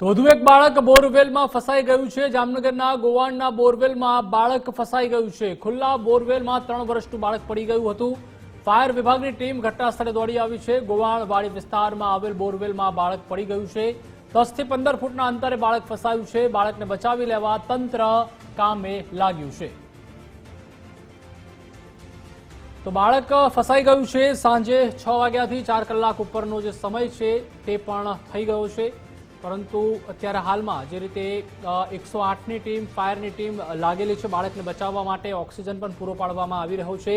તો વધુ એક બાળક બોરવેલમાં ફસાઈ ગયું છે. જામનગરના ગોવાણના બોરવેલમાં બાળક ફસાઈ ગયું છે. ખુલ્લા બોરવેલમાં ત્રણ વર્ષનું બાળક પડી ગયું હતું. ફાયર વિભાગની ટીમ ઘટના સ્થળે દોડી આવી છે. ગોવાણ વાડી વિસ્તારમાં આવેલ બોરવેલમાં બાળક પડી ગયું છે. દસથી પંદર ફૂટના અંતરે બાળક ફસાયું છે. બાળકને બચાવી લેવા તંત્ર કામે લાગ્યું છે. તો બાળક ફસાઈ ગયું છે. સાંજે છ વાગ્યાથી ચાર કલાક ઉપરનો જે સમય છે તે પણ થઈ ગયો છે. પરંતુ અત્યારે હાલમાં જે રીતે એકસો આઠની ટીમ, ફાયરની ટીમ લાગેલી છે બાળકને બચાવવા માટે, ઓક્સિજન પણ પૂરો પાડવામાં આવી રહ્યો છે.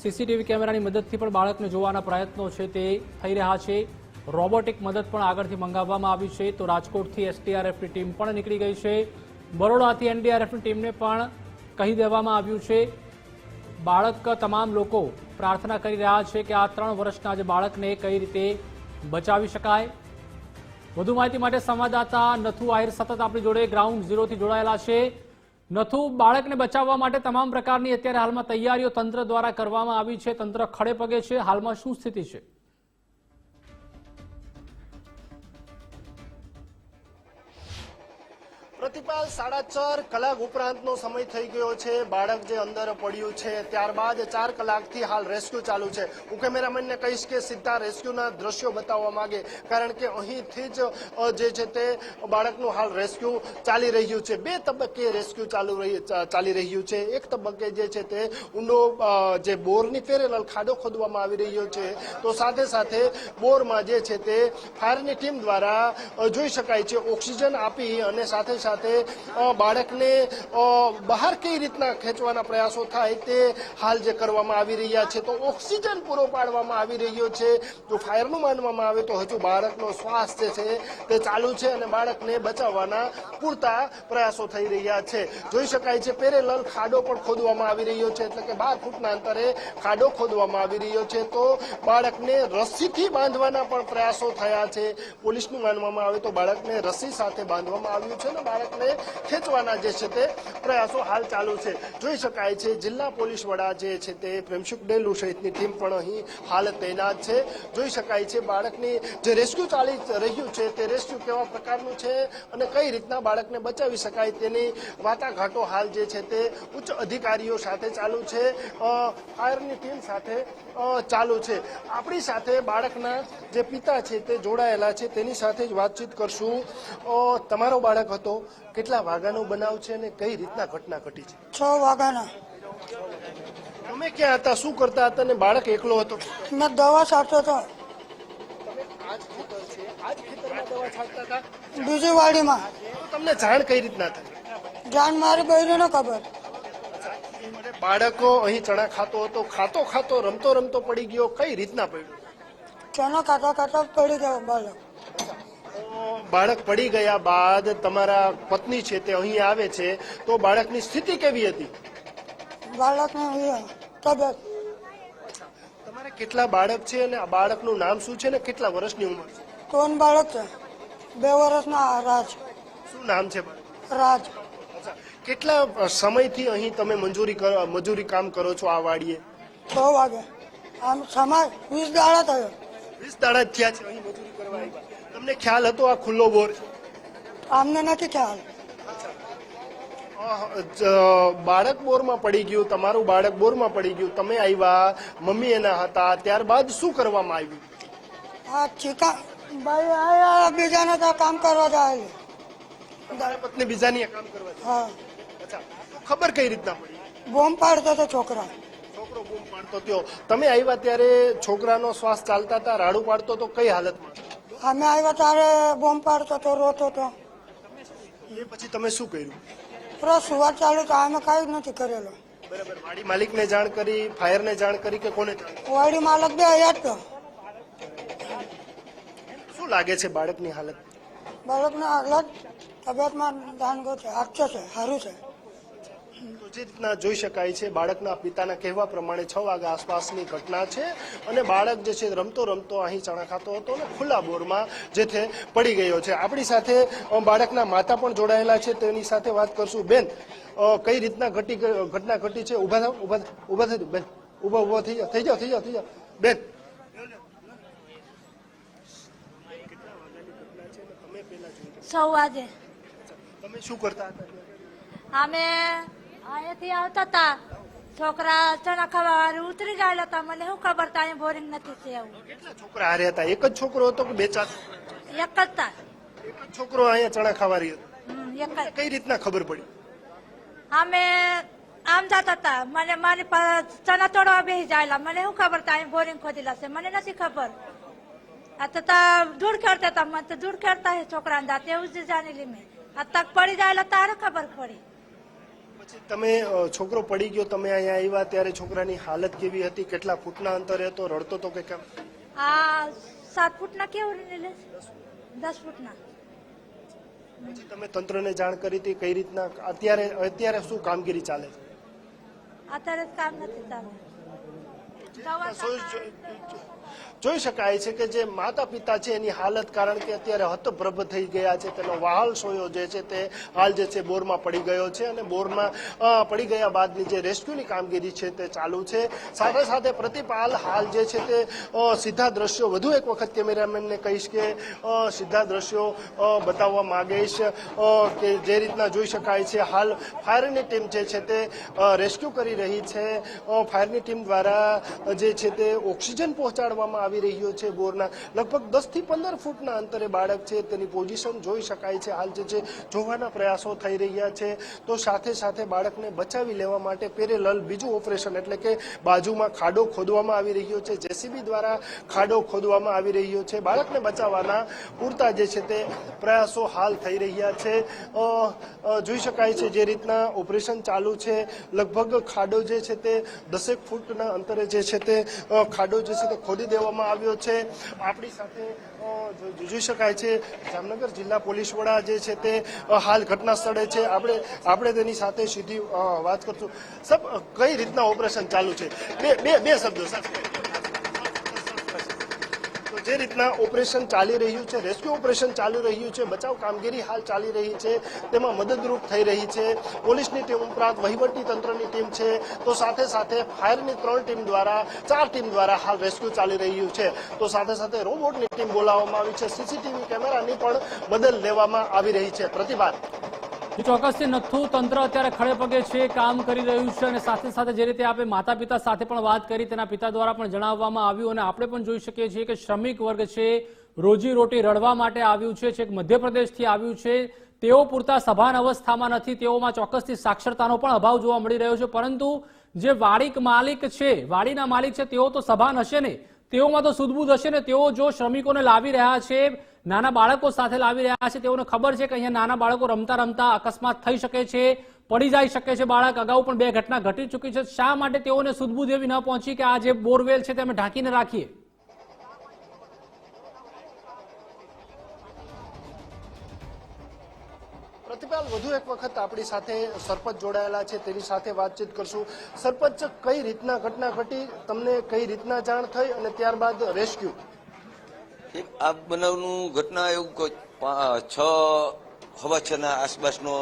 સીસીટીવી કેમેરાની મદદથી પણ બાળકને જોવાના પ્રયત્નો છે તે થઈ રહ્યા છે. રોબોટિક મદદ પણ આગળથી મંગાવવામાં આવી છે. તો રાજકોટથી એસટીઆરએફની ટીમ પણ નીકળી ગઈ છે. બરોડાથી એનડીઆરએફની ટીમને પણ કહી દેવામાં આવ્યું છે. બાળક તમામ લોકો પ્રાર્થના કરી રહ્યા છે કે આ ત્રણ વર્ષના જે બાળકને કઈ રીતે બચાવી શકાય. વધુ માહિતી માટે સંવાદદાતા નથુ આહિર સતત આપણી જોડે ગ્રાઉન્ડ ઝીરોથી જોડાયેલા છે. નથુ, બાળકને બચાવવા માટે તમામ પ્રકારની અત્યારે હાલમાં તૈયારીઓ તંત્ર દ્વારા કરવામાં આવી છે. તંત્ર ખડે પગે છે. હાલમાં શું સ્થિતિ છે? પ્રતિપાલ સાડા ચાર કલાક ઉપરાંતનો સમય થઈ ગયો છે. બાળક જે અંદર પડ્યું છે, ત્યારબાદ ચાર કલાકથી હાલ રેસ્ક્યુ ચાલુ છે. હું કેમેરામેનને કહીશ કે સીધા રેસ્ક્યુના દ્રશ્યો બતાવવા માંગે, કારણ કે અહીંથી જ જે છે તે બાળકનું હાલ રેસ્ક્યુ ચાલી રહ્યું છે. બે તબક્કે રેસ્ક્યુ ચાલુ રહી ચાલી રહ્યું છે. એક તબક્કે જે છે તે ઊંડો જે બોરની પેરેલલ ખાડો ખોદવામાં આવી રહ્યો છે. તો સાથે સાથે બોરમાં જે છે તે ફાયરની ટીમ દ્વારા જોઈ શકાય છે, ઓક્સિજન આપી અને સાથે સાથે અ, બાળકને બહાર કઈ રીતના ખેંચવાના પ્રયાસો થાય તે હાલ જે કરવામાં આવી રહ્યા છે તો ઓક્સિજન પૂરો પાડવામાં આવી રહ્યો છે. જો ફાયરનું માનવામાં આવે તો હજુ બાળકનો શ્વાસ જે છે તે ચાલુ છે અને બાળકને બચાવવાના પૂરતા પ્રયાસો થઈ રહ્યા છે. જોઈ શકાય છે પેરેલલ ખાડો પણ ખોદવામાં આવી રહ્યો છે એટલે કે બાર ફૂટના અંતરે ખાડો ખોદવામાં આવી રહ્યો છે. તો બાળકને રસ્સીથી બાંધવાના પણ પ્રયાસો થયા છે. પોલીસનું માનવામાં આવે તો બાળકને રસ્સી સાથે બાંધવામાં આવ્યું છે ને બાળકને ખેંચવાના જે છે તે પ્રયાસો હાલ ચાલુ છે. જોઈ શકાય છે, જિલ્લા પોલીસ વડા જે છે તે પ્રેમસુખ ડેલુ સહિતની ટીમ પણ અહીં હાલ તૈનાત છે. જોઈ શકાય છે, બાળકની જે રેસ્ક્યુ ચાલી રહ્યું છે તે રેસ્ક્યુ કેવા પ્રકારનું છે અને કઈ રીતના બાળકને બચાવી શકાય તેની વાટાઘાટો હાલ જે છે તે ઉચ્ચ અધિકારીઓ સાથે ચાલુ છે ફાયરની ટીમ સાથે ચાલુ છે. આપણી સાથે બાળકના જે પિતા છે તે જોડાયેલા છે, તેની સાથે જ વાતચીત કરશું. તમારો બાળક હતો કેટલા વાગાનો બનાવ છે અને કઈ રીતના ઘટના ઘટી છે? છ વાગાના તમે ક્યાં હતા? શું કરતા હતા ને બાળક એકલો હતો? મેં દવા છાંટતો હતો? બીજી વાડીમાં. તમને જાણ કઈ રીતના થઈ? જાણ મારી બહેરીને ખબર. બાળકો અહીં ચણા ખાતો હતો ખાતો ખાતો રમતો રમતો પડી ગયો. કઈ રીતના પડ્યો? ચણા ખાતા ખાતા પડી ગયો બાળક. બાળક પડી ગયા બાદ તમારા પત્ની છે તે અહીં આવે છે તો બાળકની સ્થિતિ કેવી હતી? બાળકને તમારે કેટલા બાળક છે અને આ બાળકનું નામ શું છે ને કેટલા વર્ષની ઉંમર છે? ત્રણ બાળક છે. બે વર્ષના રાજ. શું નામ છે રાજ. કેટલા સમયથી અહીં તમે મંજૂરી કરો મજૂરી કામ કરો છો આ વાડીએ? છ વાગે. આમ સમય વીસ દાડા થયો. વીસ દાડા થયા છે અહીં મજૂરી કરવા આવ્યા. તમને ખ્યાલ હતો આ ખુલ્લો બોર? છે આમને નથી ખ્યાલ. બાળક બોરમાં પડી ગયું તમારું બાળક બોરમાં પડી ગયું તમે આવ્યા મમ્મી એના હતા ત્યારબાદ શું કરવામાં આવ્યું? આ ચીકા ભાઈ આયા બીજાને તો કામ કરવા જાય. પત્ની બીજાની કામ કરવા જાય. હા. અચ્છા ખબર કઈ રીતના પડી? બોમ્બ પાડતો હતો છોકરા. છોકરો બૂમ પાડતો થયો. તમે આવ્યા ત્યારે છોકરાનો શ્વાસ ચાલતા હતા રાડું પાડતો તો કઈ હાલતમાં? અમે આવ્યા ત્યારે બોમ્બ પાડતો હતો રોતો હતો. એ પછી તમે શું કર્યું? પૂરો સુવાર ચાલુ તો અમે કાંઈ જ નથી કરેલો. બરાબર. વાડી માલિકને જાણ કરી ફાયરને જાણ કરી કે કોને? વાડી માલક બે હજાર તો. શું લાગે છે બાળકની હાલત? બાળકને હાલત તબિયતમાં દાનગો છે આખો છે સારું છે. તો જે રીતના જોઈ શકાય છે બાળકના પિતાના કહેવા પ્રમાણે છ વાગ્યા આસપાસની ઘટના છે અને બાળક જે છે રમતો રમતો અહીં ચણા ખાતો હતો અને ખુલ્લા બોરમાં જે છે પડી ગયો છે. આપણી સાથે બાળકના માતા પણ જોડાયેલા છે. તેની સાથે વાત કરશું. બેન કઈ રીતના ઘટી ઘટના ઘટી છે? ઊભા થાવ ઊભા ઊભા થઈ બેન ઊભો ઊભો થઈ જાઓ થઈ જાઓ થઈ જાઓ થઈ જાઓ બેન. સૌ વાગે. તમે શું કરતા હતા? અમે અહીંયાથી આવતા હતા છોકરા ચણા ખાવા વાળું ઉતરી ગયેલા હતા મને શું ખબર તા અહીંયા બોરિંગ નથી છે એવું. કેટલા છોકરા હારે હતા? એક જ છોકરો હતો કે બે ચાર? એક જ તા. એક જ છોકરો અહીંયા ચણા એક જ. કઈ રીતના ખબર પડી? અમે આમ જતા હતા મને મારી ચણા તોડવા બેસી જાયેલા મને શું ખબર તા અહીં બોરિંગ ખોદેલા છે મને નથી ખબર. આ તો તા દૂર ખેડતા હતા મને તો દૂર ખેડતા છોકરાને જાતે. એવું જ જાણી મેં. આ તક પડી જાયેલા તારે ખબર પડી. તમે છોકરો પડી ગયો તમે અહીંયા આવ્યા ત્યારે છોકરાની હાલત કેવી હતી? કેટલા ફૂટના અંતરે હતો? રડતો તો કે કેમ? આ સાત ફૂટના કેવું દસ ફૂટના. પછી તમે તંત્રને જાણ કરી હતી કઈ રીતના? અત્યારે અત્યારે શું કામગીરી ચાલે છે? અત્યારે કામ નથી ચાલુ. જોઈ- શકાય છે કે જે માતા પિતા છે, એની હાલત કારણ કે અત્યારે હતપ્રભ થઈ ગયા છે, તેનો વહાલ સોયો જે છે, તે હાલ જે છે, બોરમાં પડી ગયો છે અને બોરમાં પડી ગયા બાદની જે રેસ્ક્યુની કામગીરી છે, તે ચાલુ છે. સાથે સાથે પ્રતિપાલ હાલ જે છે, તે સીધા દ્રશ્યો વધુ એક વખત કેમેરામેનને કહીશ કે સીધા દ્રશ્યો બતાવવા માગીશ કે જે રીતના જોઈ શકાય છે, હાલ ફાયરની ટીમ જે છે, તે રેસ્ક્યુ કરી રહી છે. ફાયરની ટીમ દ્વારા જે છે, તે ઓક્સિજન પહોંચાડવામાં આવી રહ્યો છે બોરના. લગભગ દસથી પંદર ફૂટના અંતરે બાળક છે. તેની પોઝિશન જોઈ શકાય છે. હાલ જે છે, જોવાના પ્રયાસો થઈ રહ્યા છે. તો સાથે સાથે બાળકને બચાવી લેવા માટે પેરેલલ બીજું ઓપરેશન એટલે કે બાજુમાં ખાડો ખોદવામાં આવી રહ્યો છે. જેસીબી દ્વારા ખાડો ખોદવામાં આવી રહ્યો છે. બાળકને બચાવવાના પૂરતા જે છે તે પ્રયાસો હાલ થઈ રહ્યા છે. જોઈ શકાય છે જે રીતના ઓપરેશન ચાલુ છે. લગભગ ખાડો જે છે તે દસેક ફૂટના અંતરે જે છે તે ખાડો જે છે તે ખોદી દેવામાં આવ્યો છે. આપણી સાથે જોઈ શકાય છે, જામનગર જિલ્લા પોલીસ વડા જે છે તે હાલ ઘટના સ્થળે છે. આપણે આપણે તેની સાથે સીધી વાત કરશું. સબ કઈ રીતના ઓપરેશન ચાલુ છે? બે બે બે શબ્દો તો જે રીતના ઓપરેશન ચાલી રહ્યું છે, રેસ્ક્યુ ઓપરેશન ચાલી રહ્યું છે, બચાવ કામગીરી હાલ ચાલી રહી છે, તેમાં મદદરૂપ થઈ રહી છે, પોલીસની ટીમ ઉપરાંત વહીવટી તંત્રની ટીમ છે, તો સાથે સાથે ફાયરની ત્રણ ટીમ દ્વારા, ચાર ટીમ દ્વારા હાલ રેસ્ક્યુ ચાલી રહ્યું છે. તો સાથે સાથે રોબોટની ટીમ બોલાવવામાં આવી છે, સીસીટીવી કેમેરાની પણ મદદ લેવામાં આવી રહી છે. પ્રતિભા ચોક્કસથી નથું તંત્ર અત્યારે ખડે પગે છે, કામ કરી રહ્યું છે અને સાથે સાથે જે રીતે આપણે માતા પિતા સાથે પણ વાત કરી, તેના પિતા દ્વારા પણ જણાવવામાં આવ્યું અને આપણે પણ જોઈ શકીએ છીએ કે શ્રમિક વર્ગ છે રોજી રોટી રડવા માટે આવ્યું છે, છેક મધ્યપ્રદેશથી આવ્યું છે. તેઓ પૂરતા સભાન અવસ્થામાં નથી, તેઓમાં ચોક્કસથી સાક્ષરતાનો પણ અભાવ જોવા મળી રહ્યો છે. પરંતુ જે વાડીક માલિક છે, વાડીના માલિક છે, તેઓ તો સભાન હશે ને તેઓમાં તો સુદબુદ હશે ને, તેઓ જો શ્રમિકોને લાવી રહ્યા છે નાના બાળકો સાથે લાવી રહ્યા છે. તેઓને ખબર છે કે અહીંયા નાના બાળકો રમતા રમતા અકસ્માત થઈ શકે છે, પડી જઈ શકે છે. બાળક અગાઉ પણ બે ઘટના ઘટી ચૂકી છે. શા માટે તેઓને સુદબુદ એવી ન પહોંચી કે આ જે બોરવેલ છે તે અમે ઢાંકીને રાખીએ? વધુ એક વખત આપણી સાથે સરપંચ જોડાયેલા છે. તેની સાથે વાતચીત કરશું. સરપંચ, કઈ રીતના ઘટના ઘટી? તમને કઈ રીતના જાણ થઈ અને ત્યારબાદ રેસ્ક્યુ આ બનાવનું ઘટના એવું કોઈ છ હવા છ ના આસપાસનો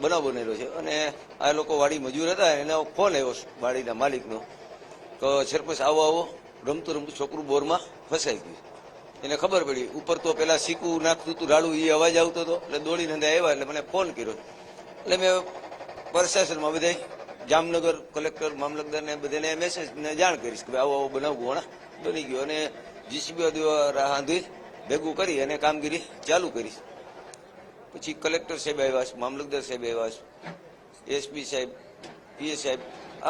બનાવ બનેલો છે. અને આ લોકો વાડી મજૂર હતા, એનો ફોન આવ્યો વાડીના માલિકનો તો સરપંચ આવો આવો. રમતું રમતું છોકરું બોરમાં ફસાઈ ગયું. એને ખબર પડી. ઉપર તો પેલા સીકું નાખતું હતું, રાડું એ અવાજ આવતો હતો. એટલે દોડીને આવ્યા એટલે મને ફોન કર્યો. એટલે મેં પ્રશાસનમાં બધા જામનગર કલેક્ટર, મામલતદારને બધાને મેસેજને જાણ કરીશ કે આવો આવો બનાવ ગોણા બની ગયો. અને જીસીબી હાંધી ભેગું કરી અને કામગીરી ચાલુ કરીશ પછી કલેક્ટર સાહેબ આવ્યા છે, મામલતદાર સાહેબ આવ્યા છે, એસપી સાહેબ, પીએ સાહેબ,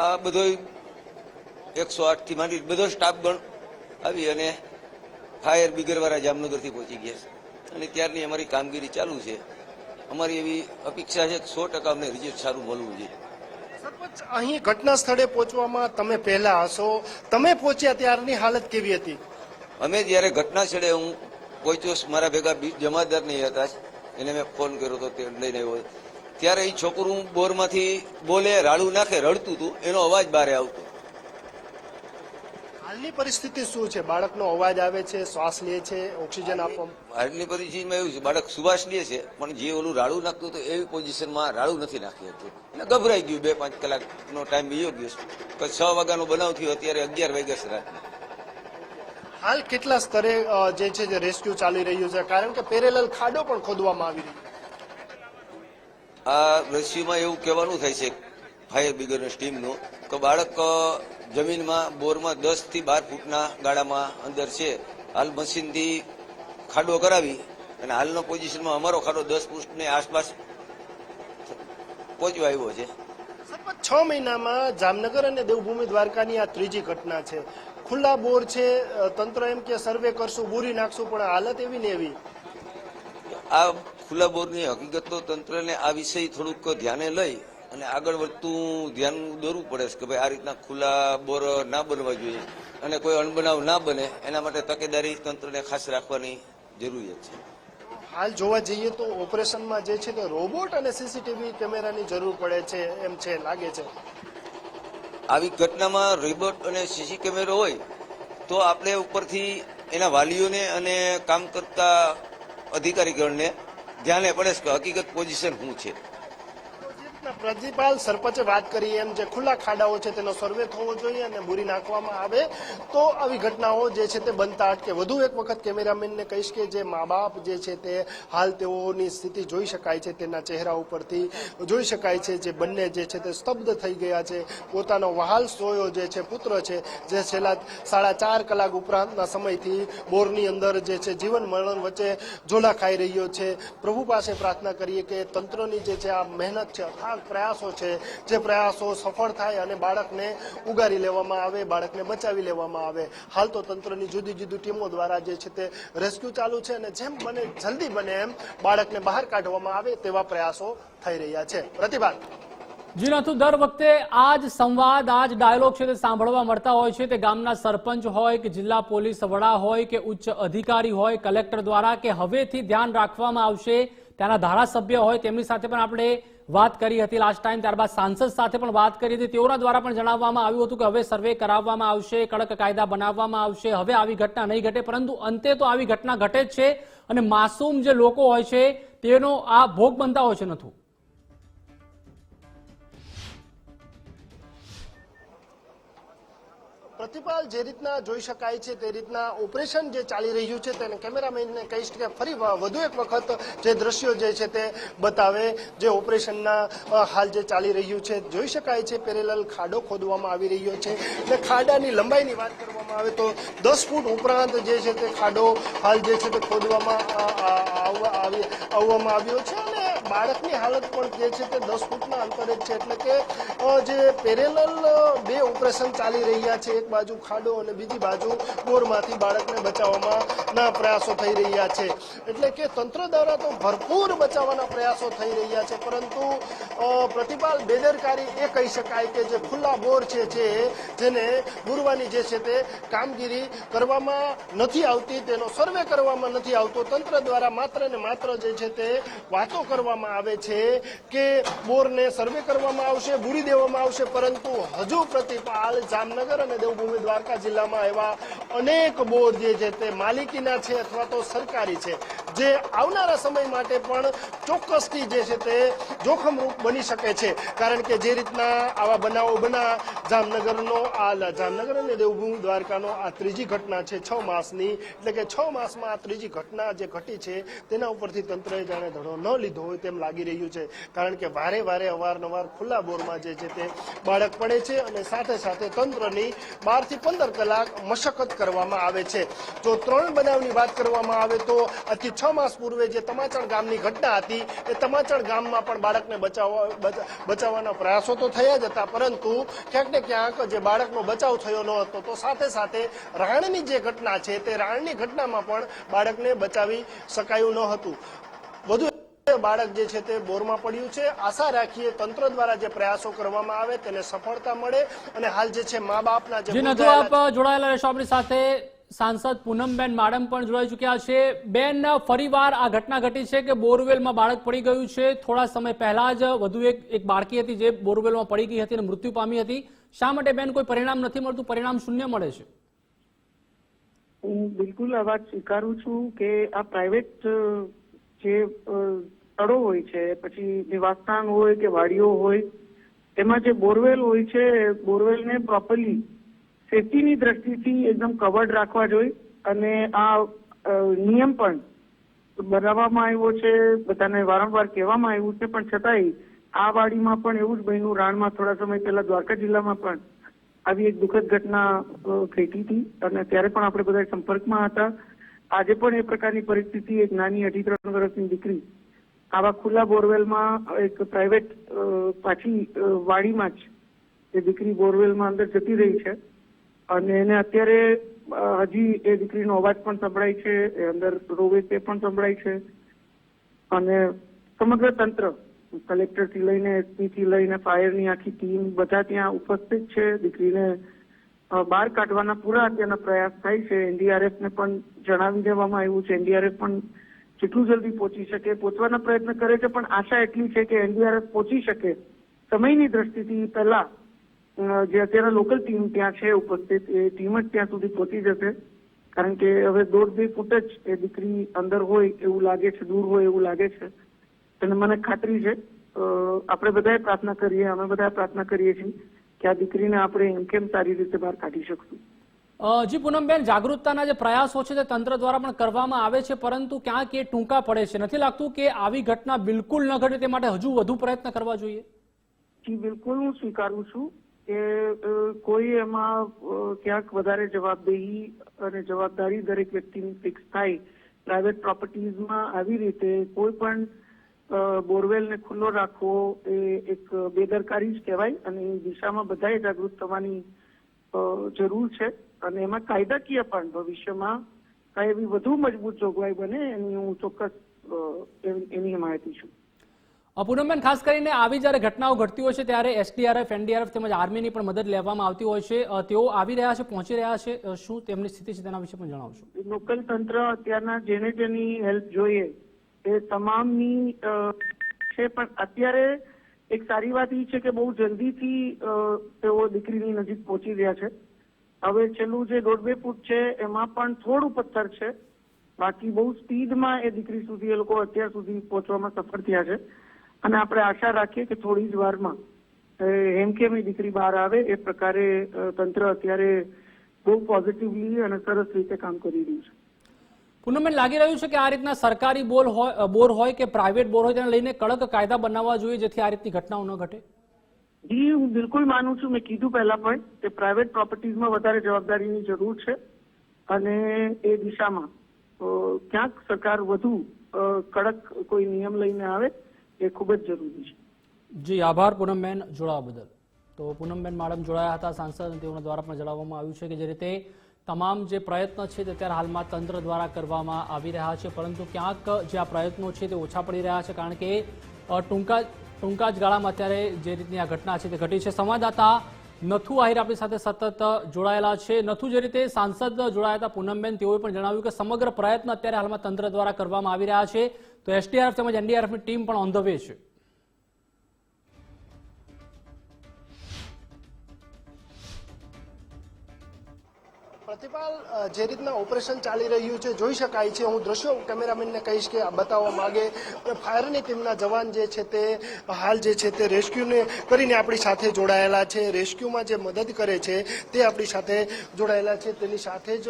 આ બધો એકસો આઠથી માંડી બધો સ્ટાફ પણ આવી અને ફાયર બિગરવાળા વાળા જામનગરથી પહોંચી ગયા છે. અને ત્યારની અમારી કામગીરી ચાલુ છે. અમારી એવી અપેક્ષા છે સો ટકા અમને રિઝલ્ટ સારું મળવું જોઈએ. સરપંચ, અહીં ઘટના સ્થળે પહોંચવામાં તમે પહેલા હશો. તમે પહોંચ્યા ત્યારની હાલત કેવી હતી? અમે જ્યારે ઘટના સ્થળે હું પહોંચ્યો મારા ભેગા બીજ જમાદાર નહીં હતા. એને મેં ફોન કર્યો હતો તે લઈને આવ્યો. ત્યારે એ છોકરું બોરમાંથી બોલે રાડું નાખે રડતું હતું. એનો અવાજ બહાર આવતો. હાલની પરિસ્થિતિ શું છે? બાળકનો અવાજ આવે છે શ્વાસ લે છે ઓક્સિજન આપવા હાલની પરિસ્થિતિમાં એવું છે બાળક સુવાસ લે છે પણ જે ઓલું રાડું નાખતું હતું એવી પોઝિશનમાં રાડું નથી નાખી હતું. એટલે ગભરાઈ ગયું બે પાંચ કલાકનો ટાઈમ બીજો ગયો છે છ વાગ્યાનો બનાવ થયો અત્યારે અગિયાર વાગ્યા છે રાતના. હાલ કેટલા સ્તરે જે છે જે રેસ્ક્યુ ચાલી રહ્યું છે? કારણ કે પેરેલલ ખાડો પણ ખોદવામાં આવી રહ્યો આ રેસ્ક્યુમાં એવું કહેવાનું થાય છે ફાયર બ્રિગેડની ટીમનું તો બાળક જમીનમાં બોરમાં દસથી બાર ફૂટના ગાળામાં અંદર છે. હાલ મશીનથી ખાડો કરાવી અને હાલનો પોઝિશનમાં અમારો ખાડો દસ ફૂટની આસપાસ પહોંચવા આવ્યો છે. છ મહિનામાં જામનગર અને દેવભૂમિ દ્વારકાની આ ત્રીજી ઘટના છે. ખુલ્લા બોર છે તંત્ર એમ કે સર્વે કરશું બોરી નાખશું પણ હાલત એવી ને એવી? આ ખુલ્લા બોરની હકીકત તો તંત્રને આ વિષય થોડુંક ધ્યાને લઈ અને આગળ વધતું ધ્યાન દોરવું પડે છે કે ભાઈ આ રીતના ખુલ્લા બોર ના બનવા જોઈએ અને કોઈ અણબનાવ ના બને એના માટે તકેદારી તંત્રને ખાસ રાખવાની જરૂરિયાત છે. હાલ જોવા જઈએ તો ઓપરેશનમાં જે છે તે રોબોટ અને સીસીટીવી કેમેરાની જરૂર પડે છે એમ છે લાગે છે. આવી ઘટનામાં રિબોટ અને સીસી કેમેરો હોય, તો આપણે ઉપરથી એના વાલીઓને અને કામ કરતા અધિકારીગણને ધ્યાને પડે કે હકીકત પોઝિશન શું છે. પ્રતિપાલ સરપંચે વાત કરી એમ જે ખુલ્લા ખાડાઓ છે તેનો સર્વે થવો જોઈએ અને બુરી નાખવામાં આવે, તો આવી ઘટનાઓ જે છે તે બનતા અટકે. વધુ એક વખત કેમેરામેનને કહીશ કે જે મા બાપ જે છે તે હાલ તેઓની સ્થિતિ જોઈ શકાય છે, તેના ચહેરા ઉપરથી જોઈ શકાય છે જે બંને જે છે તે સ્તબ્ધ થઈ ગયા છે. પોતાનો વહાલ સોયો જે છે પુત્ર છે, જે છેલ્લા સાડા ચાર કલાક ઉપરાંતના સમયથી બોરની અંદર જે છે જીવન મરણ વચ્ચે ઝોલા ખાઈ રહ્યો છે. પ્રભુ પાસે પ્રાર્થના કરીએ કે તંત્રની જે છે આ મહેનત છે અથાગ પ્રયાસો છે, જે પ્રયાસો સફળ થાય અને બાળકને ઉગારી લેવામાં આવે, બાળકને બચાવી લેવામાં આવે. હાલ તો તંત્રની જુદી જુદી ટીમો દ્વારા જે છે તે રેસ્ક્યુ ચાલુ છે અને જેમ બને જલ્દી બને એમ બાળકને બહાર કાઢવામાં આવે તેવા પ્રયાસો થઈ રહ્યા છે. પ્રતિભા. જી નાથુ, દર વખતે આ જ સંવાદ આ જ ડાયલોગ છે તે સાંભળવા મળતા હોય છે તે ગામના સરપંચ હોય કે જિલ્લા પોલીસ વડા હોય કે ઉચ્ચ અધિકારી હોય, કલેક્ટર દ્વારા કે હવેથી ધ્યાન રાખવામાં આવશે ત્યાંના ધારાસભ્ય હોય તેમની સાથે પણ આપણે વાત કરી હતી લાસ્ટ ટાઈમ ત્યારબાદ સાંસદ સાથે પણ વાત કરી હતી. તેઓના દ્વારા પણ જણાવવામાં આવ્યું હતું કે હવે સર્વે કરાવવામાં આવશે, કડક કાયદા બનાવવામાં આવશે. હવે આવી ઘટના નહીં ઘટે, પરંતુ અંતે તો આવી ઘટના ઘટે જ છે. અને માસૂમ જે લોકો હોય છે, તેનો આ ભોગ બનતા હોય છે નથુ. પ્રતિપાલ જે રીતના જોઈ શકાય છે તે રીતના ઓપરેશન જે ચાલી રહ્યું છે તેને કેમેરામેનને કહીશ કે ફરી વધુ એક વખત જે દ્રશ્યો જે છે તે બતાવે, જે ઓપરેશનના હાલ જે ચાલી રહ્યું છે. જોઈ શકાય છે પેરેલલ ખાડો ખોદવામાં આવી રહ્યો છે અને ખાડાની લંબાઈની વાત કરવામાં આવે તો દસ ફૂટ ઉપરાંત જે છે તે ખાડો હાલ જે છે તે ખોદવામાં આવવામાં આવ્યો છે અને બાળકની હાલત પણ જે છે તે દસ ફૂટના અંતરે છે. એટલે કે જે પેરેલલ બે ઓપરેશન ચાલી રહ્યા છે, એક ખાડો અને બીજી બાજુ બોરમાંથી બાળકને બચાવવામાં ના પ્રયાસો થઈ રહ્યા છે. એટલે કે તંત્ર દ્વારા તો ભરપૂર બચાવવાના પ્રયાસો થઈ રહ્યા છે. પરંતુ પ્રતિપાલ બેદરકારી એ કહી શકાય કે જે ખુલ્લા બોર છે જેને ગુરવાની જે છે તે કામગીરી કરવામાં નથી આવતી, તેનો સર્વે કરવામાં નથી આવતો, તંત્ર દ્વારા માત્ર ને માત્ર જે છે તે વાતો કરવામાં આવે છે કે બોરને સર્વે કરવામાં આવશે, બુરી દેવામાં આવશે. પરંતુ હજુ પ્રતિપાલ જામનગર અને દેવભૂમિ દ્વારકા જિલ્લામાં એવા અનેક બોર જે છે તે માલિકીના છે અથવા તો સરકારી છે, જે આવનારા સમય માટે પણ ચોક્કસથી જે છે તે જોખમરૂપ બની શકે છે. કારણ કે જે રીતના આવા બનાવો બના, જામનગરનો આ જામનગર અને દેવભૂમિ દ્વારકાનો આ ત્રીજી ઘટના છે, છ માસની, એટલે કે છ માસમાં આ ત્રીજી ઘટના જે ઘટી છે, તેના ઉપરથી તંત્રએ જાણે ધડો ન લીધો હોય તેમ લાગી રહ્યું છે. કારણ કે વારે વારે અવારનવાર ખુલ્લા બોરમાં જે છે તે બાળક પડે છે અને સાથે સાથે તંત્રની બાર થી પંદર કલાક મશક્કત કરવામાં આવે છે. જો ત્રણ બનાવની વાત કરવામાં આવે તો આજથી છ માસ પૂર્વે જે તમાચણ ગામની ઘટના હતી, એ તમાચણ ગામમાં પણ બાળકને બચાવવા બચાવવાના પ્રયાસો તો થયા જ હતા, પરંતુ ક્યાંક ને ક્યાંક જે બાળકનો બચાવ થયો ન હતો, તો સાથે સાથે રાણની જે ઘટના છે, તે રાણની ઘટનામાં પણ બાળકને બચાવી શકાયું ન હતું. વધુ બાળક જે છે તે બોરમાં પડ્યું છે. આશા રાખીએ તંત્ર દ્વારા જે પ્રયાસો કરવામાં આવે તેને સફળતા મળે અને હાલ જે છે મા બાપના જે જી આપ જોડાયેલા રહેશો આપણી સાથે સાંસદ પૂનમબેન માડમ પણ જોડાઈ ચૂક્યા છે. બેન ફરીવાર આ ઘટના ઘટી છે કે બોરવેલમાં બાળક પડી ગયું છે. થોડા સમય પહેલા જ વધુ એક એક બાળકી હતી જે બોરવેલમાં પડી ગઈ હતી અને મૃત્યુ પામી હતી. શા માટે બેન કોઈ પરિણામ નથી મળતું? પરિણામ શૂન્ય મળે છે. હું બિલકુલ આ વાત સ્વીકારું છું કે આ પ્રાઇવેટ જે સ્થળો હોય છે, પછી નિવાસસ્થાન હોય કે વાડીઓ હોય, એમાં જે બોરવેલ હોય છે, બોરવેલને પ્રોપરલી સેફટીની દ્રષ્ટિથી એકદમ કવર્ડ રાખવા જોઈએ અને આ નિયમ પણ બનાવવામાં આવ્યો છે, બધાને વારંવાર કહેવામાં આવ્યું છે, પણ છતાંય આ વાડીમાં પણ એવું જ બન્યું, રાણમાં થોડા સમય પહેલા દ્વારકા જિલ્લામાં પણ આવી એક દુઃખદ ઘટના ઘટી હતી અને ત્યારે પણ આપણે બધા સંપર્કમાં હતા. આજે પણ એ પ્રકારની પરિસ્થિતિ એક નાની અઢી, ત્રણ વર્ષની દીકરી આવા ખુલ્લા બોરવેલમાં એક પ્રાઇવેટ પાછી વાડીમાં જ એ દીકરી બોરવેલમાં અંદર જતી રહી છે. અને એને અત્યારે હજી એ દીકરીનો અવાજ પણ સંભળાય છે, એ અંદર રોવે તે પણ સંભળાય છે. અને સમગ્ર તંત્ર કલેક્ટરથી લઈને એસપી થી લઈને, ફાયરની આખી ટીમ બધા ત્યાં ઉપસ્થિત છે. દીકરીને બહાર કાઢવાના પૂરા અત્યારના પ્રયાસ થાય છે. એનડીઆરએફ ને પણ જણાવી દેવામાં આવ્યું છે. એનડીઆરએફ પણ જેટલું જલ્દી પહોંચી શકે, પહોંચવાના પ્રયત્ન કરે છે, પણ આશા એટલી છે કે એનડીઆરએફ પહોંચી શકે. સમયની દ્રષ્ટિથી પહેલા જે અત્યારે લોકલ ટીમ ત્યાં છે, ઉપસ્થિત, એ ટીમ જ ત્યાં સુધી પહોંચી જશે. કારણ કે હવે દોઢ બે ફૂટ જ એ દીકરી અંદર હોય, એવું લાગે છે, દૂર હોય એવું લાગે છે. અને મને ખાતરી છે આપણે બધાએ પ્રાર્થના કરીએ, અમે બધા પ્રાર્થના કરીએ છીએ કે આ દીકરીને આપણે એમ કેમ સારી રીતે બહાર કાઢી શકશું? જી, પૂનમબેન, જાગૃતતાના જે પ્રયાસો છે તે તંત્ર દ્વારા પણ કરવામાં આવે છે, પરંતુ ક્યાંક એ ટૂંકા પડે છે. નથી લાગતું કે આવી ઘટના બિલકુલ ન ઘટે તે માટે હજુ વધુ પ્રયત્ન કરવા જોઈએ? જી, બિલકુલ હું સ્વીકારું છું કે કોઈ એમાં ક્યાંક વધારે જવાબદેહી અને જવાબદારી દરેક વ્યક્તિની ફિક્સ થાય. પ્રાઇવેટ પ્રોપર્ટીઝમાં આવી રીતે કોઈ પણ બોરવેલને ખુલ્લો રાખવો એ એક બેદરકારી જ કહેવાય અને એ દિશામાં બધાએ જાગૃત થવાની જરૂર છે. અને એમાં કાયદાકીય પણ ભવિષ્યમાં કાંઈ એવી વધુ મજબૂત જોગવાઈ બને એની હું ચોક્કસ એની માહિતી છું. પૂનમબેન ખાસ કરીને આવી જ્યારે ઘટનાઓ ઘટતી હોય છે ત્યારે એસડીઆરએફ એનડીઆરએફ તેમજ આર્મીની પણ મદદ લેવામાં આવતી હોય છે. તેઓ આવી રહ્યા છે પહોંચી રહ્યા છે. શું તેમની સ્થિતિ છે તેના વિશે પણ જણાવશો? લોકલ તંત્ર અત્યારના જેને જેની હેલ્પ જોઈએ એ તમામની છે પણ અત્યારે એક સારી વાત એ છે કે બહુ જલ્દીથી તેઓ દીકરીની નજીક પહોંચી રહ્યા છે. હવે છેલ્લું જે દોઢ બે ફૂટ છે, એમાં પણ થોડું પથ્થર છે. બાકી બહુ સ્પીડમાં એ દીકરી સુધી એ લોકો અત્યાર સુધી પહોંચવામાં સફળ થયા છે. અને આપણે આશા રાખીએ કે થોડી જ વારમાં એમ કેમ એ દીકરી બહાર આવે, એ પ્રકારે તંત્ર અત્યારે બહુ પોઝિટિવલી અને સરસ રીતે કામ કરી રહ્યું છે. પૂનમબેન લાગી રહ્યું છે કે આ રીતના સરકારી બોર હોય બોર હોય કે પ્રાઇવેટ બોર હોય, તેને લઈને કડક કાયદા બનાવવા જોઈએ જેથી આ રીતની ઘટનાઓ ન ઘટે? જી, હું બિલકુલ માનું છું. મેં કીધું પહેલા પણ કે પ્રાઇવેટ પ્રોપર્ટીઝમાં વધારે જવાબદારીની જરૂર છે અને એ દિશામાં ક્યાંક સરકાર વધુ કડક કોઈ નિયમ લઈને આવે એ ખૂબ જ જરૂરી છે. જી, આભાર પૂનમબેન જોડાવા બદલ. તો પૂનમબેન મેડમ જોડાયા હતા સાંસદ અને તેઓના દ્વારા પણ જણાવવામાં આવ્યું છે કે જે રીતે તમામ જે પ્રયત્ન છે તે અત્યારે હાલમાં તંત્ર દ્વારા કરવામાં આવી રહ્યા છે. પરંતુ ક્યાંક જે આ પ્રયત્નો છે તે ઓછા પડી રહ્યા છે કારણ કે ટૂંકા ટૂંકા જ ગાળામાં અત્યારે જે રીતની આ ઘટના છે તે ઘટી છે. સંવાદદાતા નથુ આહિર આપણી સાથે સતત જોડાયેલા છે. નથુ, જે રીતે સાંસદ જોડાયા હતા પૂનમબેન, તેઓએ પણ જણાવ્યું કે સમગ્ર પ્રયત્ન અત્યારે હાલમાં તંત્ર દ્વારા કરવામાં આવી રહ્યા છે. તો એસટીઆરએફ તેમજ એનડીઆરએફની ટીમ પણ ઓન ધ વે છે. પ્રતિપાલ જે રીતના ઓપરેશન ચાલી રહ્યું છે જોઈ શકાય છે. હું દ્રશ્યો કેમેરામેનને કહીશ કે બતાવવા માંગે ફાયરની ટીમના જવાન જે છે તે હાલ જે છે તે રેસ્ક્યુને કરીને આપણી સાથે જોડાયેલા છે. રેસ્ક્યુમાં જે મદદ કરે છે તે આપણી સાથે જોડાયેલા છે. તેની સાથે જ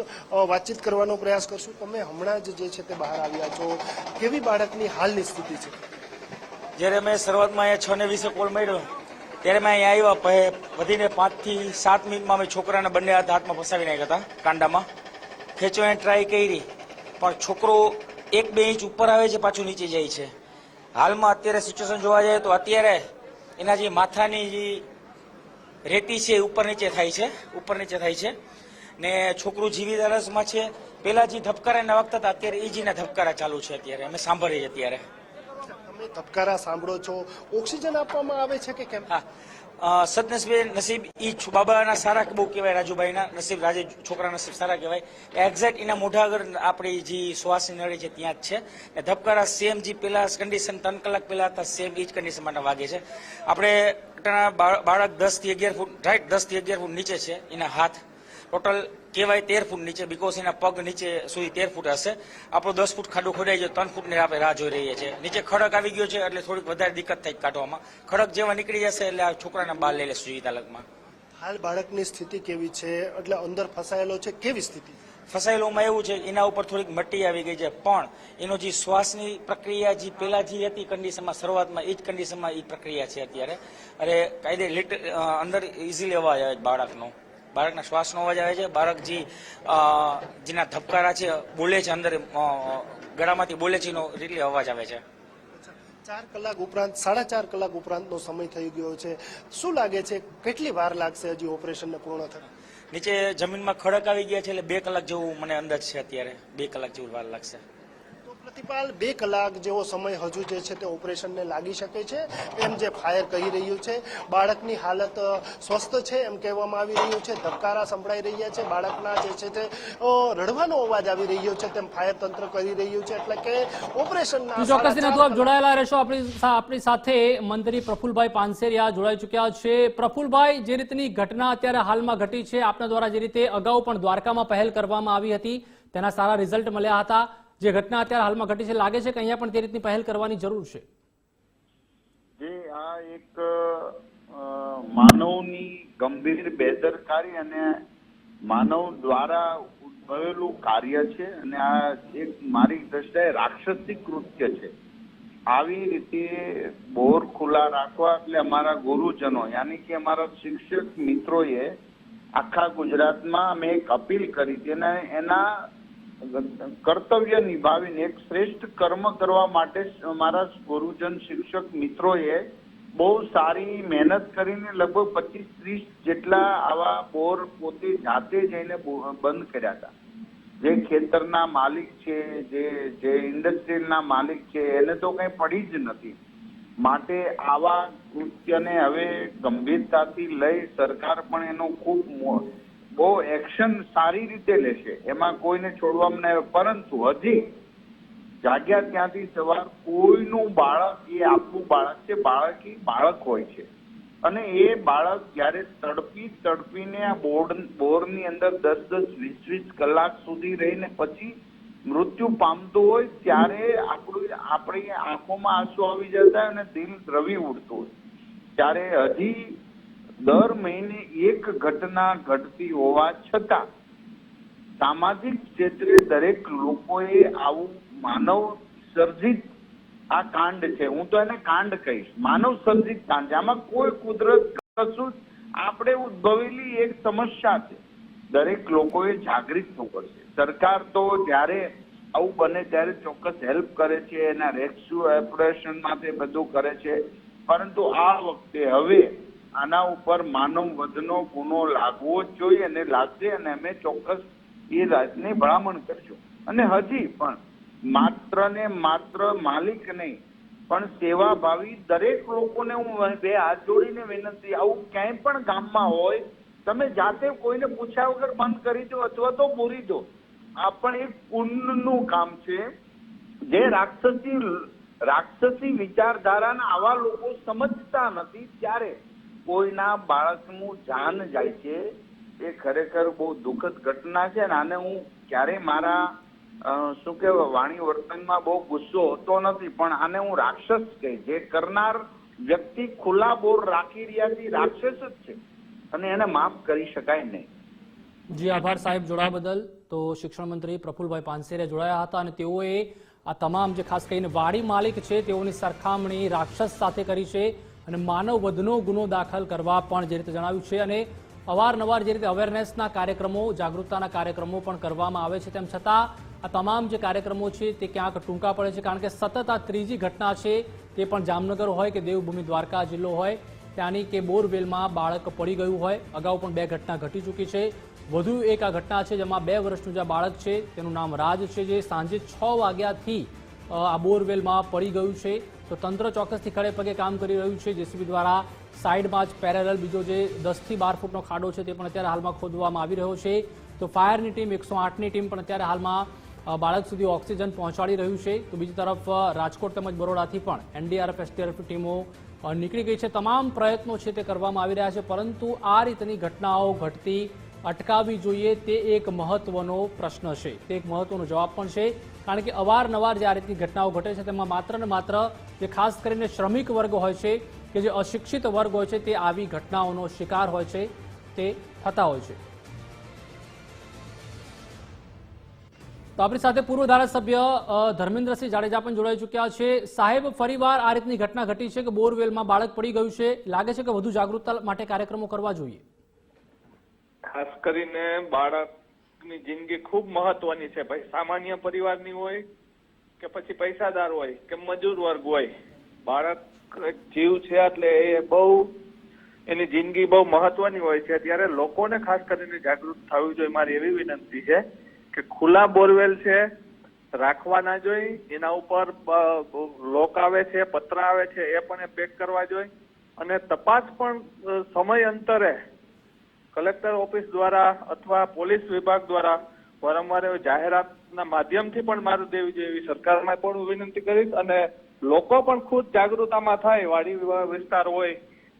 વાતચીત કરવાનો પ્રયાસ કરશું. તમે હમણાં જ જે છે તે બહાર આવ્યા છો. કેવી બાળકની હાલની સ્થિતિ છે? જ્યારે મેં શરૂઆતમાં અહીંયા છ ને વીસે કોલ મળ્યો ત્યારે મેં અહીંયા આવ્યા વધીને પાંચથી સાત મિનિટમાં અમે છોકરાને બંને હાથ હાથમાં ફસાવી નાખ્યા હતા, કાંડામાં. ખેંચવાની ટ્રાય કરી, પણ છોકરો એક બે ઇંચ ઉપર આવે છે, પાછું નીચે જાય છે. હાલમાં અત્યારે સિચ્યુએશન જોવા જાય તો અત્યારે એના જે માથાની જે રેતી છે, એ ઉપર નીચે થાય છે, ઉપર નીચે થાય છે. ને છોકરું જીવિત અરસમાં છે. પેલા જે ધબકારા ના વખત હતા, અત્યારે ઈજીના ધબકારા ચાલુ છે અત્યારે. અમે સાંભળીએ છીએ અત્યારે. તમે ધબકારા સાંભળો છો? ઓક્સિજન આપવામાં આવે છે કે કેમ? હા. સદનસીબે નસીબ ઈ બાબાના સારા બહુ કહેવાય, રાજુભાઈના. નસીબ રાજે છોકરા નસીબ સારા કહેવાય. એક્ઝેક્ટ એના મોઢા આગળ આપણી જે શ્વાસની નળી છે, ત્યાં જ છે. ને ધબકારા સેમ જે પેલા કન્ડિશન ત્રણ કલાક પહેલા હતા સેમ એ જ કન્ડિશન માટે વાગે છે. આપણે બાળક દસથી અગિયાર ફૂટ રાઈટ દસથી અગિયાર ફૂટ નીચે છે, એના હાથ ટોટલ કહેવાય તેર ફૂટ નીચે બીકોઝ એના પગ નીચે સુધી તેર ફૂટ હશે. આપણો દસ ફૂટ ખાડો ખોદાઈ જાય ત્રણ ફૂટની આપણે રાહ જોઈ રહીએ છીએ. નીચે ખડક આવી ગયો છે એટલે થોડીક વધારે દિક્કત થાય કાઢવામાં. ખડક જેવા નીકળી જશે એટલે આ છોકરાને બહાર લઈ લેશું સુવિધા લગમાં. હાલ બાળકની સ્થિતિ કેવી છે? એટલે અંદર ફસાયેલો છે કેવી સ્થિતિ? ફસાયેલોમાં એવું છે એના ઉપર થોડીક મટ્ટી આવી ગઈ છે પણ એનો જે શ્વાસની પ્રક્રિયા જે પહેલા જે હતી કન્ડિશનમાં શરૂઆતમાં એ જ કન્ડિશનમાં એ પ્રક્રિયા છે અત્યારે. અરે કાયદે અંદર ઇઝીલી અવાજ આવે બાળકનો. બાળકના શ્વાસનો અવાજ આવે છે. બાળક જે જેના ધબકારા છે બોલે છે અંદર ગળામાંથી બોલે છે એનો એટલે અવાજ આવે છે. ચાર કલાક ઉપરાંત સાડા ચાર કલાક ઉપરાંતનો સમય થઈ ગયો છે. શું લાગે છે કેટલી વાર લાગશે હજી ઓપરેશનને પૂર્ણ થતા? નીચે જમીનમાં ખડક આવી ગયા છે એટલે બે કલાક જેવું મને અંદાજ છે અત્યારે. બે કલાક જેવું વાર લાગશે. તો પ્રતિપાલ બે કલાક જેવો સમય હજુ જે છે તે ઓપરેશનને લાગી શકે છે. એમ જે ફાયર કહી રહ્યું છે બાળકની હાલત સ્વસ્થ છે એમ કહેવામાં આવી રહ્યું છે. ધબકારા સંભળાઈ રહ્યા છે. બાળકના જે છે તે રડવાનો અવાજ આવી રહ્યો છે તેમ ફાયર તંત્ર કરી રહ્યું છે. એટલે કે ઓપરેશનના ચોક્કસથી આપ જોડાયેલા રહેશો. આપણી આપણી સાથે મંત્રી પ્રફુલભાઈ પાનસેરિયા જોડાઈ ચૂક્યા છે. પ્રફુલભાઈ જે રીતની ઘટના અત્યારે હાલમાં ઘટી છે આપના દ્વારા જે રીતે અગાઉ પણ દ્વારકામાં પહેલ કરવામાં આવી હતી તેના સારા રિઝલ્ટ મળ્યા હતા. જે ઘટના અત્યારે હાલમાં ઘટી છે, લાગે છે કે અહીંયા પણ તે રીતની પહેલ કરવાની જરૂર છે? જે, આ એક માનવની ગંભીર બેદરકારી અને માનવ દ્વારા ઉદ્ભવેલું કાર્ય છે અને આ એક મારી દ્રષ્ટિએ રાક્ષસી કૃત્ય છે. આવી રીતે બોર ખુલ્લા રાખવા એટલે અમારા ગુરુજનો, યાની કે અમારા શિક્ષક મિત્રોએ આખા ગુજરાતમાં અમે એક અપીલ કરી હતી અને એના કર્તવ્ય નિભાવીને એક શ્રેષ્ઠ કર્મ કરવા માટે મારા ગુરુજન શિક્ષક મિત્રોએ બહુ સારી મહેનત કરીને લગભગ પચીસ ત્રીસ જેટલા આવા બોર પોતે જાતે જઈને બંધ કર્યા હતા. જે ખેતરના માલિક છે, જે જે ઇન્ડસ્ટ્રીના માલિક છે, એને તો કઈ પડી જ નથી. માટે આવા કૃત્યને હવે ગંભીરતાથી લઈ સરકાર પણ એનો ખૂબ બહુ એક્શન સારી રીતે લેશે. એમાં કોઈને છોડવામાં નહીં. પરંતુ હજી જાગ્યા ત્યાંથી સવાર કોઈનું બાળક, એ આપણું બાળક છે, બાળક એ બાળક હોય છે. અને એ બાળક જ્યારે તડપી તડપીને આ બોર્ડ, બોરની અંદર દસ દસ વીસ વીસ કલાક સુધી રહીને પછી મૃત્યુ પામતું હોય, ત્યારે આપણું આપણી આંખોમાં આંસુ આવી જતા અને દિલ દ્રવી ઉડતું હોય. ત્યારે હજી દર મહિને એક ઘટના ઘટતી હોવા છતાં સામાજિક ક્ષેત્રે દરેક લોકોએ આવું માનવ સર્જિત આ કાંડ છે. હું તો એને કાંડ કહીશ. માનવ સર્જિત કાંડ આમાં કોઈ કુદરત કશું આપણે ઉદ્ભવેલી એક સમસ્યા છે. દરેક લોકોએ જાગૃત થવું પડશે. સરકાર તો જ્યારે આવું બને ત્યારે ચોક્કસ હેલ્પ કરે છે, એના રેસ્ક્યુ ઓપરેશન માટે બધું કરે છે. પરંતુ આ વખતે હવે આના ઉપર માનવ વધનો ગુનો લાગવો જોઈએ અને લાગશે અને અમે ચોક્કસ એ રાતની ભલામણ કરશું અને હજી પણ માત્ર ને માત્ર માલિક નહીં, પણ સેવાભાવી દરેક લોકોને હું બે હાથ જોડીને વિનંતી, આવું ક્યાંય પણ ગામમાં હોય, તમે જાતે કોઈને પૂછ્યા વગર બંધ કરી દો અથવા તો પૂરી દો. આ પણ એક પુણ્યનું કામ છે. જે રાક્ષસી રાક્ષસી વિચારધારાના આવા લોકો સમજતા નથી ત્યારે કોઈના બાળકનું જાન જાય છે, એ ખરેખર બહુ દુઃખદ ઘટના છે અને આને હું ક્યારેય મારા શું કહેવાય, વાણી વર્તનમાં બહુ ગુસ્સો હોતો નથી, પણ આને હું રાક્ષસ કહીશ જે કરનાર વ્યક્તિ ખુલ્લા બોર રાખી રહ્યા છે રાક્ષસ જ છે. અને એને માફ કરી શકાય નહીં. જી, આભાર સાહેબ જોડાવા બદલ. તો શિક્ષણ મંત્રી પ્રફુલભાઈ પાનસેરે જોડાયા હતા અને તેઓએ આ તમામ જે ખાસ કરીને વાડી માલિક છે, તેઓની સરખામણી રાક્ષસ સાથે કરી છે. અને માનવ વધનો ગુનો દાખલ કરવા પણ જે રીતે જણાવ્યું છે અને અવારનવાર જે રીતે અવેરનેસના કાર્યક્રમો, જાગૃતતાના કાર્યક્રમો પણ કરવામાં આવે છે. તેમ છતાં, આ તમામ જે કાર્યક્રમો છે તે ક્યાંક ટૂંકા પડે છે, કારણ કે સતત આ ત્રીજી ઘટના છે તે પણ જામનગર હોય કે દેવભૂમિ દ્વારકા જિલ્લો હોય, ત્યાંની કે બોરવેલમાં બાળક પડી ગયું હોય. અગાઉ પણ બે ઘટના ઘટી ચૂકી છે. વધુ એક આ ઘટના છે જેમાં બે વર્ષનું જે બાળક છે, તેનું નામ રાજ છે, જે સાંજે છ વાગ્યાથી આ બોરવેલમાં પડી ગયું છે. તો તંત્ર ચોક્કસથી ખડે પગે કામ કરી રહ્યું છે. જેસીબી દ્વારા સાઈડમાં જ પેરેલલ બીજો જે દસથી બાર ફૂટનો ખાડો છે તે પણ અત્યારે હાલમાં ખોદવામાં આવી રહ્યો છે. તો ફાયરની ટીમ એકસો આઠની ટીમ પણ અત્યારે હાલમાં બાળક સુધી ઓક્સિજન પહોંચાડી રહ્યું છે. તો બીજી તરફ રાજકોટ તેમજ બરોડાથી પણ એનડીઆરએફ, એસડીઆરએફ ટીમો નીકળી ગઈ છે. તમામ પ્રયત્નો છે તે કરવામાં આવી રહ્યા છે, પરંતુ આ રીતની ઘટનાઓ ઘટતી અટકાવવી જોઈએ તે એક મહત્વનો પ્રશ્ન છે. તે એક મહત્વનો જવાબ પણ છે. કારણ કે અવારનવાર જે આ રીતની ઘટનાઓ ઘટે છે તેમાં માત્ર ને માત્ર જે ખાસ કરીને શ્રમિક વર્ગ હોય છે કે જે અશિક્ષિત વર્ગ હોય છે તે આવી ઘટનાઓનો શિકાર હોય છે, તે થતા હોય છે. તો આપણી સાથે પૂર્વ ધારાસભ્ય ધર્મેન્દ્રસિંહ જાડેજા પણ જોડાઈ ચૂક્યા છે. સાહેબ, ફરીવાર આ રીતની ઘટના ઘટી છે કે બોરવેલમાં બાળક પડી ગયું છે. લાગે છે કે વધુ જાગૃતતા માટે કાર્યક્રમો કરવા જોઈએ? ખાસ કરીને બાળકની જિંદગી ખૂબ મહત્વની છે. ભાઈ, સામાન્ય પરિવારની હોય કે પછી પૈસાદાર હોય કે મજૂર વર્ગ હોય, બાળક જીવ છે એટલે એ બહુ એની જિંદગી બહુ મહત્વની હોય છે. ત્યારે લોકોને ખાસ કરીને જાગૃત થવું જોઈએ. મારી એવી વિનંતી છે કે ખુલ્લા બોરવેલ છે, રાખવા ના જોઈ એના ઉપર લોક આવે છે, પત્ર આવે છે, એ પણ એ પેક કરવા જોઈએ. અને તપાસ પણ સમય અંતરે કલેક્ટર ઓફિસ દ્વારા અથવા પોલીસ વિભાગ દ્વારા વારંવાર જાહેરાતના માધ્યમથી પણ મારું દેવી જેવી સરકારમાં પણ હું વિનંતી કરીશ અને લોકો પણ ખુદ જાગૃતતામાં થાય વાડી વિસ્તાર હોય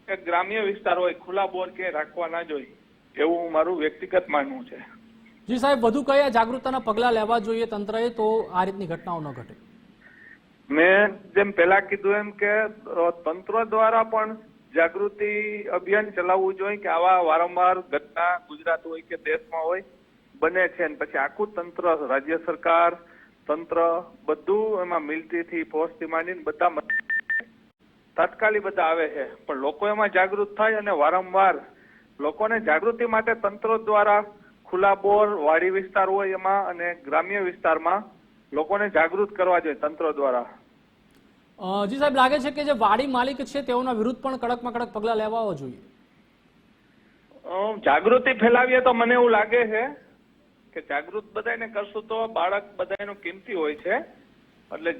કે ગ્રામ્ય વિસ્તાર હોય ખુલ્લા બોર કે રાખવા ના જોઈએ એવું મારું વ્યક્તિગત માનવું છે. જી સાહેબ વધુ કયા જાગૃતતાના પગલાં લેવા જોઈએ તંત્રએ? તો આ રીતની ઘટનાઓ ન ઘટે. મેં જેમ પેલા કીધું એમ કે તંત્ર દ્વારા પણ જાગૃતિ અભિયાન ચલાવવું જોઈએ કે આવા વારંવાર ઘટના ગુજરાત હોય કે દેશમાં હોય, બને છે. અને પછી આખું તંત્ર, રાજ્ય સરકાર, તંત્ર બધું એમાં મિલિટરીથી ફોર્સથી માંડીને બધા તાત્કાલિક બધા આવે છે. પણ લોકો એમાં જાગૃત થાય અને વારંવાર લોકોને જાગૃતિ માટે તંત્ર દ્વારા ખુલ્લા બોર, વાડી વિસ્તાર હોય એમાં અને ગ્રામ્ય વિસ્તારમાં લોકોને જાગૃત કરવા જોઈએ તંત્ર દ્વારા. જી સાહેબ, લાગે છે કે જે વાડી માલિક છે તેઓના વિરુદ્ધ પણ કડકમાં કડક પગલા લેવા જોઈએ? જાગૃતિ ફેલાવીએ તો મને એવું લાગે છે કે જાગૃત બધાને કરશું તો બાળક બધાનું કિંમતી હોય છે. એટલે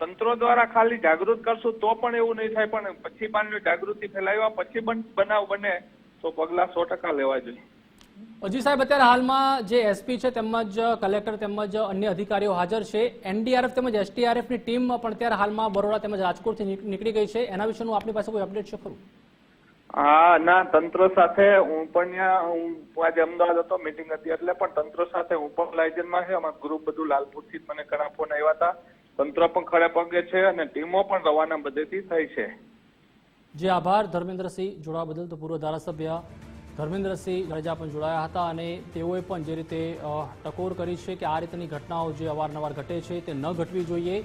તંત્રો દ્વારા ખાલી જાગૃત કરશું તો પણ એવું નહીં થાય, પણ પછી પાણી જાગૃતિ ફેલાવ્યા પછી પણ બનાવ બને તો પગલા સો ટકા લેવા જોઈએ. જી સાહેબ અત્યારે હાલમાં જે એસપી છે તેમજ કલેક્ટર તેમજ અન્ય અધિકારીઓ હાજર છે. એનડીઆરએફ તેમજ એસટીઆરએફની ટીમ પણ અત્યારે હાલમાં બરોડા તેમજ રાજકોટથી નીકળી ગઈ છે. એના વિશેનું આપણી પાસે કોઈ અપડેટ છે ખરું? હા ના તંત્ર સાથે હું પણ ત્યાં હું આજે અમદાવાદ હતો મીટિંગ હતી એટલે પણ તંત્ર સાથે હું પણ લાયજનમાં છે. અમારું ગ્રુપ બધું લાલપુરથી મને ઘણા ફોન આવ્યા હતા તંત્ર પણ ખડે પગે છે અને ટીમો પણ રવાના બધેથી થઈ છે. જે આભાર ધર્મેન્દ્રસિંહ જોડાવા બદલ તો પૂર્વ ધારાસભ્ય ધર્મેન્દ્રસિંહ જાડેજા પણ જોડાયા હતા અને તેઓએ પણ જે રીતે ટકોર કરી છે કે આ રીતની ઘટનાઓ જે અવારનવાર ઘટે છે તે ન ઘટવી જોઈએ.